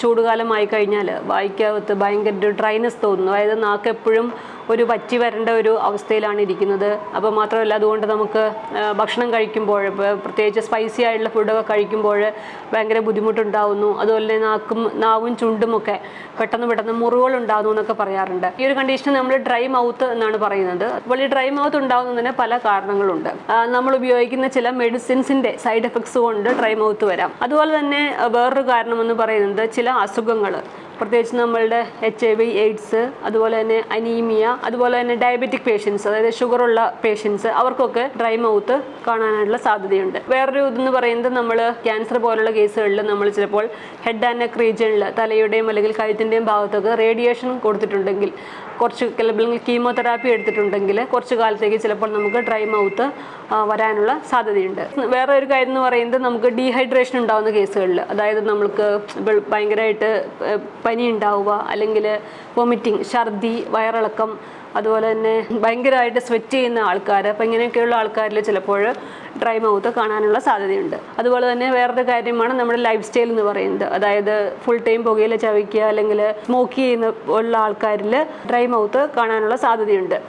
ചൂടുകാലമായി കഴിഞ്ഞാൽ വായിക്കകത്ത് ഭയങ്കര ഡ്രൈനെസ് തോന്നുന്നു. അതായത് നാക്ക് എപ്പോഴും ഒരു വറ്റി വരേണ്ട ഒരു അവസ്ഥയിലാണ് ഇരിക്കുന്നത്. അപ്പോൾ മാത്രമല്ല അതുകൊണ്ട് നമുക്ക് ഭക്ഷണം കഴിക്കുമ്പോൾ പ്രത്യേകിച്ച് സ്പൈസി ആയിട്ടുള്ള ഫുഡൊക്കെ കഴിക്കുമ്പോൾ ഭയങ്കര ബുദ്ധിമുട്ടുണ്ടാവുന്നു. അതുപോലെ തന്നെ നാക്കും നാവും ചുണ്ടുമൊക്കെ പെട്ടെന്ന് പെട്ടെന്ന് മുറിവുകൾ ഉണ്ടാകുന്നു എന്നൊക്കെ പറയാറുണ്ട്. ഈ ഒരു കണ്ടീഷൻ നമ്മൾ ഡ്രൈ മൗത്ത് എന്നാണ് പറയുന്നത്. അപ്പോൾ ഈ ഡ്രൈ മൗത്ത് ഉണ്ടാകുന്നതിന് പല കാരണങ്ങളുണ്ട്. നമ്മൾ ഉപയോഗിക്കുന്ന ചില മെഡിസിൻസിന്റെ സൈഡ് എഫക്ട്സ് കൊണ്ട് ഡ്രൈ മൗത്ത് വരാം. അതുപോലെ തന്നെ വേറൊരു കാരണമെന്ന് പറയുന്നത് ചില അസുഖങ്ങൾ. പ്രത്യേകിച്ച് നമ്മളുടെ എച്ച് ഐ വി എയ്ഡ്സ് അതുപോലെ തന്നെ അനീമിയ അതുപോലെ തന്നെ ഡയബറ്റിക് പേഷ്യൻസ് അതായത് ഷുഗർ ഉള്ള പേഷ്യൻസ് അവർക്കൊക്കെ ഡ്രൈ മൗത്ത് കാണാനായിട്ടുള്ള സാധ്യതയുണ്ട്. വേറൊരു ഇതെന്ന് പറയുന്നത് നമ്മൾ ക്യാൻസർ പോലുള്ള കേസുകളിൽ നമ്മൾ ചിലപ്പോൾ ഹെഡ് ആൻഡ് നെക്ക് റീജിയനിൽ തലയുടെയും അല്ലെങ്കിൽ കഴുത്തിന്റെയും ഭാഗത്തൊക്കെ റേഡിയേഷൻ കൊടുത്തിട്ടുണ്ടെങ്കിൽ കുറച്ച് അല്ലെങ്കിൽ കീമോതെറാപ്പി എടുത്തിട്ടുണ്ടെങ്കിൽ കുറച്ച് കാലത്തേക്ക് ചിലപ്പോൾ നമുക്ക് ഡ്രൈ മൗത്ത് വരാനുള്ള സാധ്യതയുണ്ട്. വേറെ ഒരു കാര്യം എന്ന് പറയുന്നത് നമുക്ക് ഡീഹൈഡ്രേഷൻ ഉണ്ടാകുന്ന കേസുകളിൽ അതായത് നമുക്ക് ഭയങ്കരമായിട്ട് പനി ഉണ്ടാവുക അല്ലെങ്കിൽ വൊമിറ്റിംഗ് ഛർദി വയറിളക്കം അതുപോലെ തന്നെ ഭയങ്കരമായിട്ട് സ്വെറ്റ് ചെയ്യുന്ന ആൾക്കാർ അപ്പം ഇങ്ങനെയൊക്കെയുള്ള ആൾക്കാരിൽ ചിലപ്പോൾ ഡ്രൈ മൗത്ത് കാണാനുള്ള സാധ്യതയുണ്ട്. അതുപോലെ തന്നെ വേറൊരു കാര്യമാണ് നമ്മുടെ ലൈഫ് സ്റ്റൈൽ എന്ന് പറയുന്നത്. അതായത് ഫുൾ ടൈം പുകയില ചവയ്ക്കുക അല്ലെങ്കിൽ സ്മോക്ക് ചെയ്യുന്ന ഉള്ള ആൾക്കാരിൽ ഡ്രൈ മൗത്ത് കാണാനുള്ള സാധ്യതയുണ്ട്.